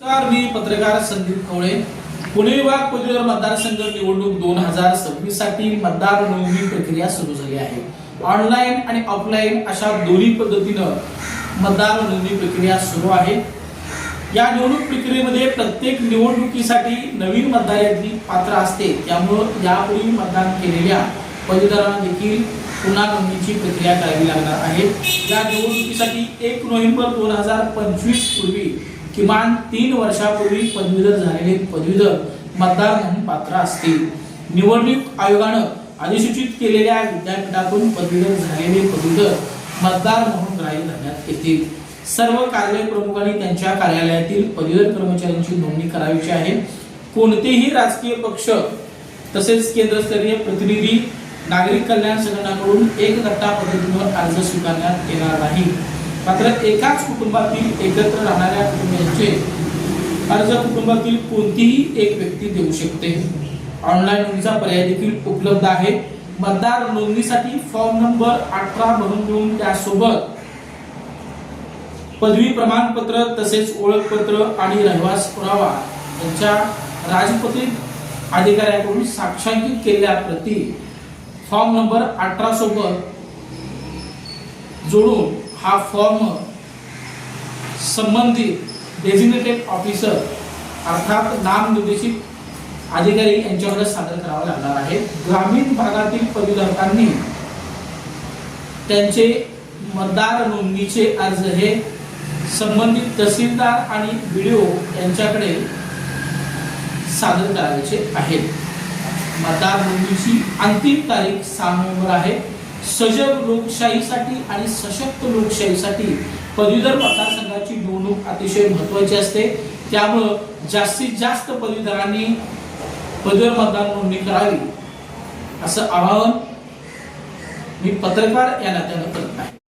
नमस्कार मी पत्रकार संदीप कवळे पुणे विभाग पदवीधर मतदारसंघ निवडणूक दोन हजार सव्वीससाठी मतदार नोंदणी प्रक्रिया सुरू झाली आहे. ऑनलाईन आणि ऑफलाईन अशा दोन्ही पद्धतीनं मतदार नोंदणी प्रक्रिया सुरू आहे. या निवडणूक प्रक्रियेमध्ये प्रत्येक निवडणुकीसाठी नवीन मतदार यादी पात्र असते. त्यामुळं यापूर्वी मतदान केलेल्या पदवीधरांना देखील पुन्हा नोंदणीची प्रक्रिया करावी लागणार आहे. या निवडणुकीसाठी एक नोव्हेंबर दोन हजार पंचवीस पूर्वी किमान तीन वर्षापूर्वी पदवीधर झालेले पदवीधर मतदार म्हणून पात्र असतील. निवडणूक आयोगानं अधिसूचित केलेल्या विद्यापीठातून पदवीधर झालेले पदवीधर मतदार म्हणून ग्राह्य धरण्यात येतील. सर्व कार्यालय प्रमुखांनी त्यांच्या कार्यालयातील पदवीधर कर्मचाऱ्यांची नोंदणी करावीची आहे. कोणतेही राजकीय पक्ष तसेच केंद्रस्तरीय प्रतिनिधी नागरिक कल्याण संघटनाकडून एक गट्टा पद्धतीवर अर्ज स्वीकारण्यात येणार नाही. मात्र एकाच कुटुंबातील एकत्र राहणाऱ्या कुटुंबियांचे अर्ज कुटुंबातील कोणतीही एक व्यक्ती देऊ शकते. ऑनलाईन नोंदीचा पर्याय देखील उपलब्ध आहे मतदार नोंदणीसाठी फॉर्म नंबर अठरा भरून देऊन त्यासोबत पदवी प्रमाणपत्र तसेच ओळखपत्र आणि रहिवास पुरावा यांच्या राजपत्रित अधिकाऱ्याकडून साक्षांकित केलेल्या प्रती फॉर्म नंबर अठरा सोबत जोडून हा फॉर्म संबंधित डेझिग्नेटेड ऑफिसर अर्थात नामनिर्देशित अधिकारी यांच्याकडे सादर करावा लागणार आहे. ग्रामीण भागातील पदवीधारकांनी त्यांचे मतदार नोंदणीचे अर्ज हे संबंधित तहसीलदार आणि व्हिडिओ यांच्याकडे सादर करायचे आहेत. मतदार नोंदणीची अंतिम तारीख सहा नोव्हेंबर आहे. सजग लोकशाहीसाठी आणि सशक्त लोकशाहीसाठी पदवीधर मतदारसंघाची निवडणूक अतिशय महत्वाची असते. त्यामुळं जास्तीत जास्त पदवीधरांनी पदवीधर मतदान नोंदणी करावी असं आवाहन मी पत्रकार या नात्यानं करत आहे.